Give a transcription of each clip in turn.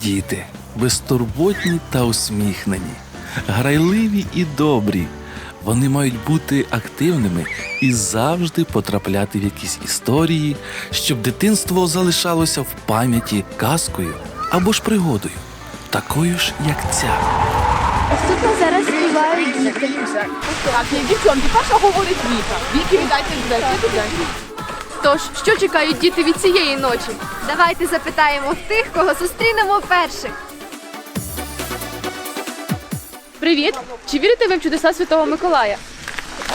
Діти безтурботні та усміхнені, грайливі і добрі. Вони мають бути активними і завжди потрапляти в якісь історії, щоб дитинство залишалося в пам'яті казкою або ж пригодою, такою ж, як ця. Тут зараз співають діти. Так, ні, дівчонки, перша говорить Віка. Віки віддайте. Тож, що чекають діти від цієї ночі? Давайте запитаємо в тих, кого зустрінемо перших. Привіт! Чи вірите ви в чудеса Святого Миколая?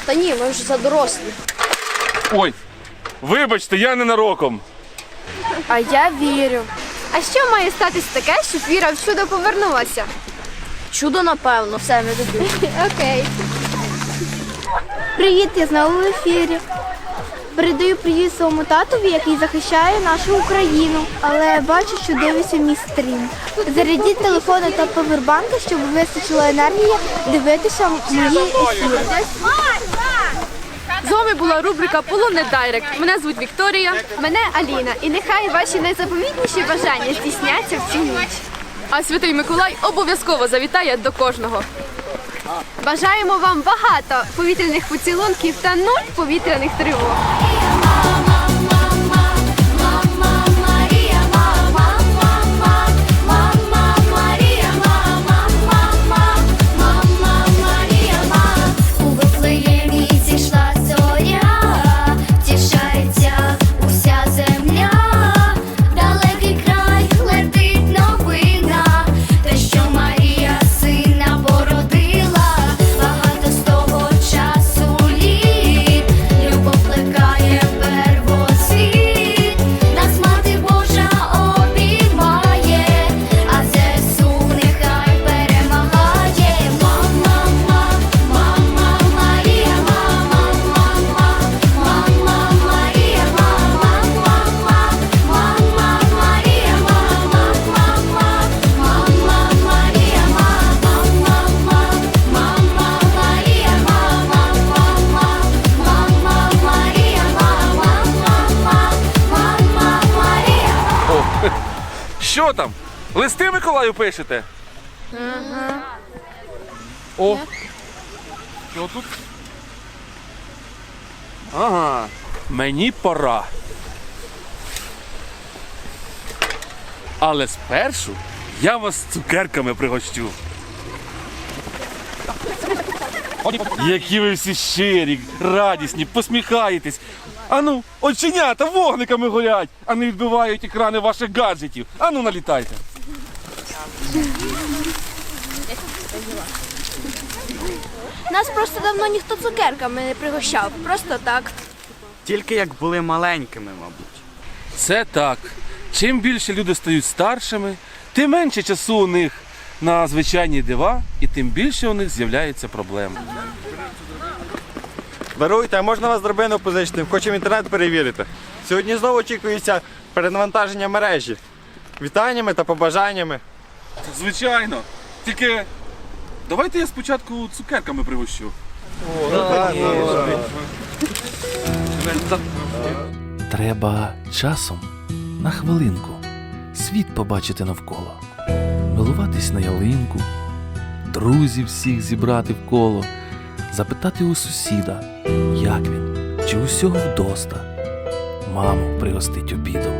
Та ні, ми вже за дорослі. Ой, вибачте, я ненароком. А я вірю. А що має статись таке, щоб віра в чудо повернулася? Чудо, напевно, все не додумали. Окей. Привіт, я знову в ефірі. Передаю привіт своєму татові, який захищає нашу Україну. Але бачу, що дивиться мій стрім. Зарядіть телефони та повербанки, щоб вистачило енергії дивитися мої ефіри. З вами була рубрика Полонне Дайрект. Мене звуть Вікторія. Мене Аліна, і нехай ваші найзаповітніші бажання здійсняться в цю ніч. А святий Миколай обов'язково завітає до кожного. Бажаємо вам багато повітряних поцілунків та нуль повітряних тривог. Що там? Листи Миколаю пишете? Ага. О. Що тут? Ага. Мені пора. Але спершу я вас цукерками пригощу. Які ви всі щирі, радісні, посміхаєтесь. Ану, оченята вогниками горять, а не відбивають екрани ваших гаджетів. Ану, налітайте. Нас просто давно ніхто цукерками не пригощав. Просто так. Тільки як були маленькими, мабуть. Це так. Чим більше люди стають старшими, тим менше часу у них на звичайні дива, і тим більше у них з'являється проблем. Даруйте, а можна вас драбину позичити? Хочемо інтернет перевірити. Сьогодні знову очікується перенавантаження мережі. Вітаннями та побажаннями. Звичайно. Тільки давайте я спочатку цукерками пригощу. Треба часом на хвилинку світ побачити навколо, милуватись на ялинку, друзів всіх зібрати в коло, запитати у сусіда, як він, чи усього вдоста, маму пригостить обідом,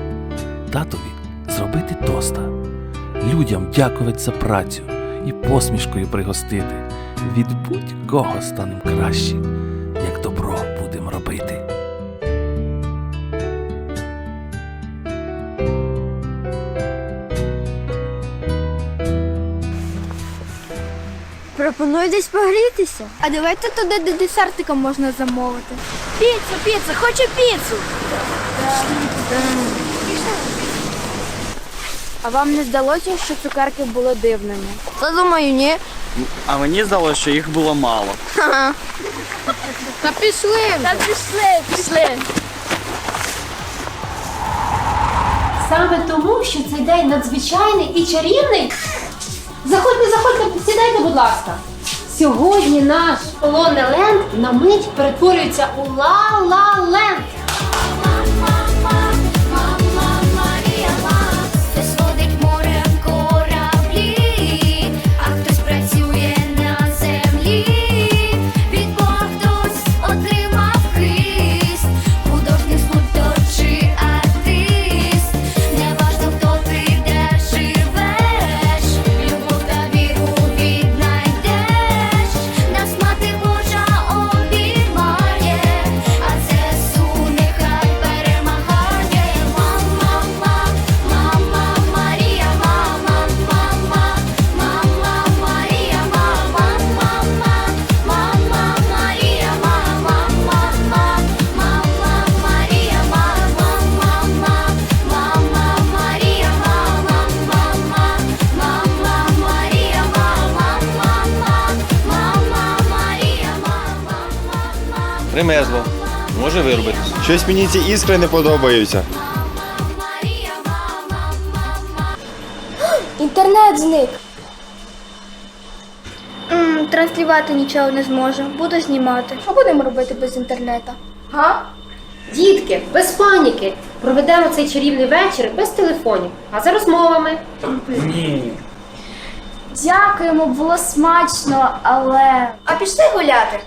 татові зробити тоста, людям дякувати за працю і посмішкою пригостити. Від будь-кого станем кращі, Десь погрітися. А давайте туди, де десертика можна замовити. Піцу, піцу, хочу піцу. А вам не здалося, що цукерки були дивними? Та думаю, ні. А мені здалося, що їх було мало. Та пішли. Та пішли, пішли. Саме тому, що цей день надзвичайний і чарівний. Заходьте, заходьте, сідайте, будь ласка. Сьогодні наш Лонеленд на мить перетворюється у ла-ла-ленд. Примерзло. Може виробитись. Щось мені ці іскри не подобаються. Інтернет зник. м транслювати нічого не зможу. Буду знімати. Що будемо робити без інтернету? Га? Дітки, без паніки. Проведемо цей чарівний вечір без телефонів, а за розмовами. Дякуємо, було смачно, але. А пішли гуляти.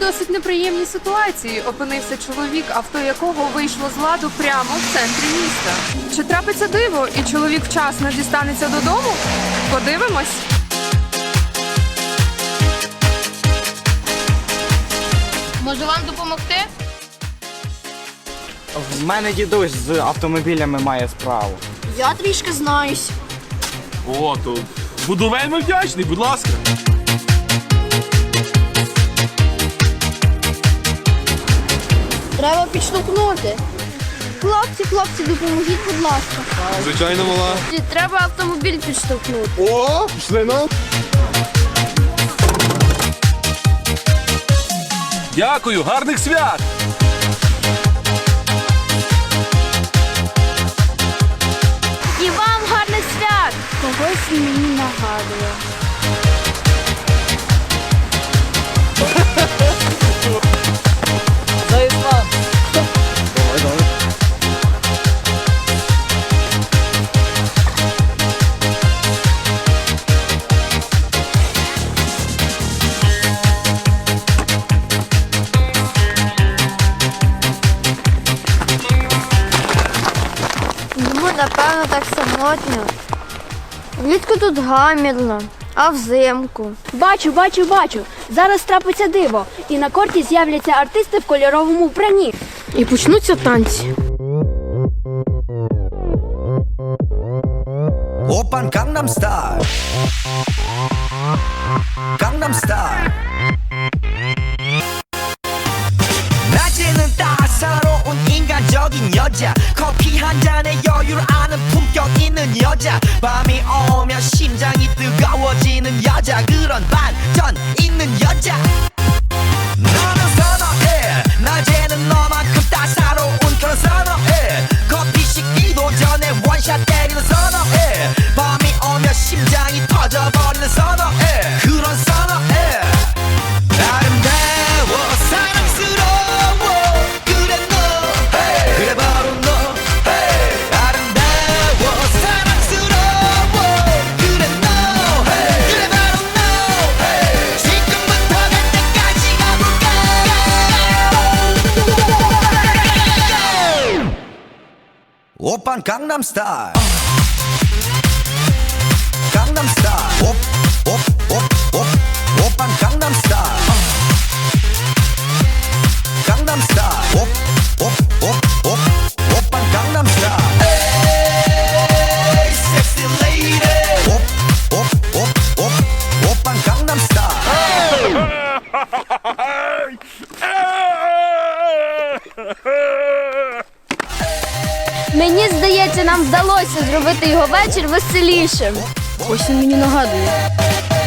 Досить неприємній ситуації опинився чоловік, авто якого вийшло з ладу прямо в центрі міста. Чи трапиться диво, і чоловік вчасно дістанеться додому? Подивимось. Може вам допомогти? В мене дідусь з автомобілями має справу. Я трішки знаюсь. О, то буду вельми вдячний, будь ласка. Треба підштовхнути. Хлопці, хлопці, допоможіть, будь ласка. Звичайно, мала. Треба автомобіль підштовхнути. О, пішли ну. Дякую, гарних свят! Свят! Когось він мені нагадує. Йому, влітку тут гамірно, а взимку. Бачу, бачу, бачу. Зараз трапиться диво, і на корті з'являться артисти в кольоровому вбранні. І почнуться танці. Опан Gangnam Style. Gangnam Style. 한 잔에 여유를 아는 품격 있는 여자. 밤이 오면 심장이 뜨거워지는 여자. 그런 반전 있는 여자. 너는 선어해. 낮에는 너만큼 따사로운 그런 선어해. 커피 식기도 전에 원샷 때리는 선어해. 밤이 오면 심장이 터져버리는 선어해. 그런 선어해 오빤 강남스타일 강남스타일 옵옵옵옵 오빤 강남스타일 강남스타일 Мені здається, нам вдалося зробити його вечір веселішим. Ось він мені нагадує.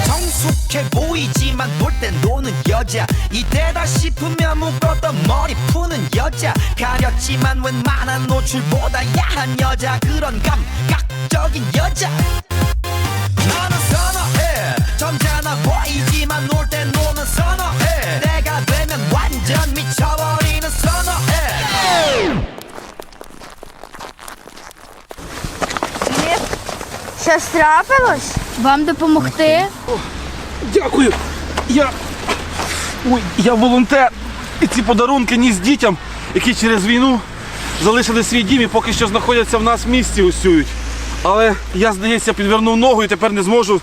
성숙해 보이지만 볼 땐 노는 여자 이때다 싶으면 묶었던 머리 푸는 여자 가렸지만 웬만한 노출보다 야한 여자 그런 감각적인 여자 나는 선어해 점잖아 보이지만 놀 땐 Щось трапилось? Вам допомогти? Дякую. Я. Ой, я волонтер. І ці подарунки ніс дітям, які через війну залишили свій дім і поки що знаходяться в нас в місті усюють. Але я, здається, підвернув ногу і тепер не зможу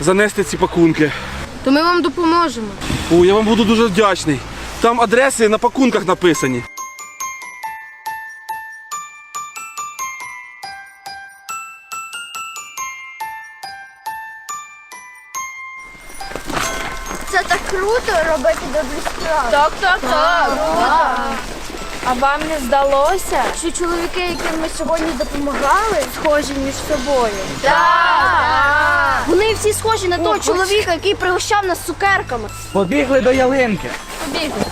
занести ці пакунки. То ми вам допоможемо. О, я вам буду дуже вдячний. Там адреси на пакунках написані. Це так круто робити добрі справи. Так, так, так. Круто. А вам не здалося, що чоловіки, яким ми сьогодні допомагали, схожі між собою? Так! Вони всі схожі на того чоловіка, який пригощав нас цукерками. Побігли до ялинки. Побігли.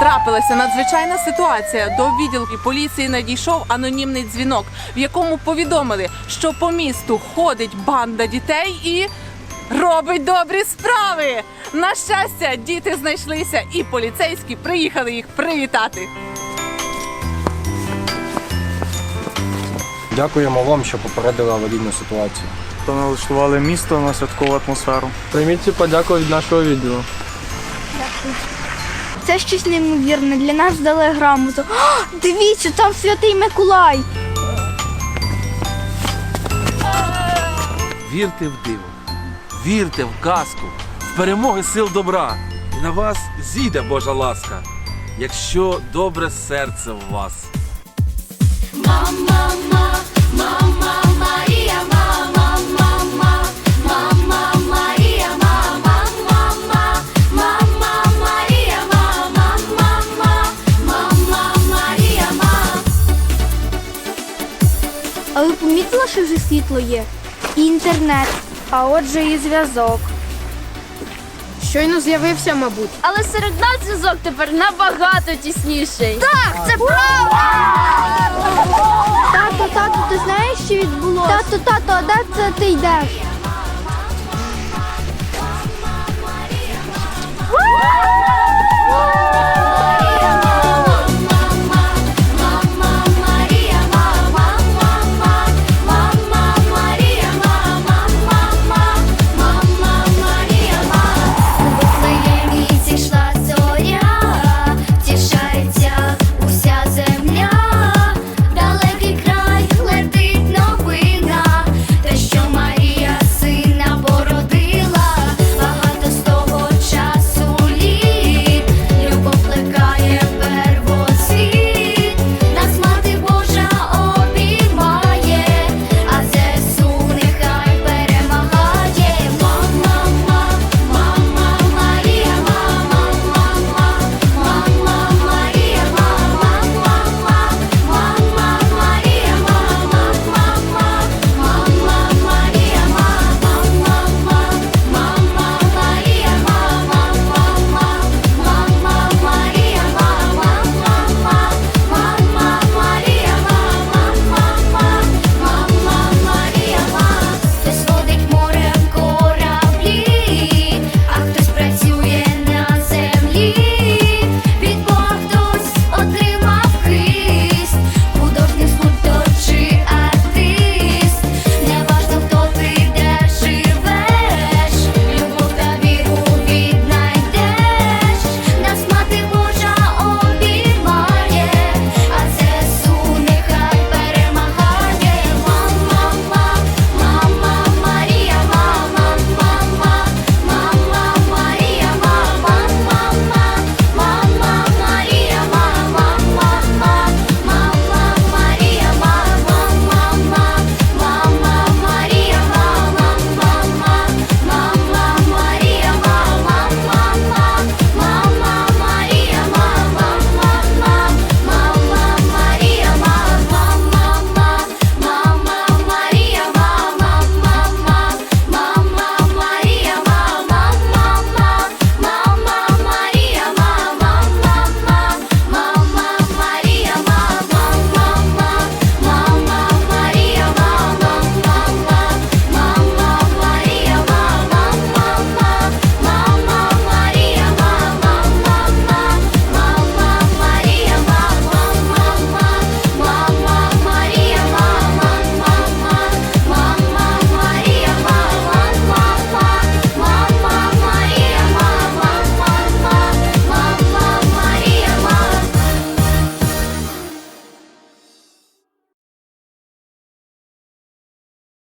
Трапилася надзвичайна ситуація. До відділки поліції надійшов анонімний дзвінок, в якому повідомили, що по місту ходить банда дітей і робить добрі справи. На щастя, діти знайшлися, і поліцейські приїхали їх привітати. Дякуємо вам, що попередили аварійну ситуацію. та налаштували місто на святкову атмосферу. Прийміть цю подяку від нашого відділу. Це щось неймовірне. Для нас дали грамоту. О, дивіться, там святий Миколай. Вірте в диво, вірте в казку, в перемоги сил добра. І на вас зійде Божа ласка, якщо добре серце в вас. Мама, мама Марія, мама, мама, мама Марія, мама, мама, мама Марія, мама, мама, мама Марія, мама. А ви помітили, що вже світло є? І інтернет. А отже і зв'язок. Щойно з'явився, мабуть. Але серед нас зв'язок тепер набагато тісніший. Так, це правда! Тато, тато, ти знаєш, що відбулося? Тато, тато, а де це ти йдеш?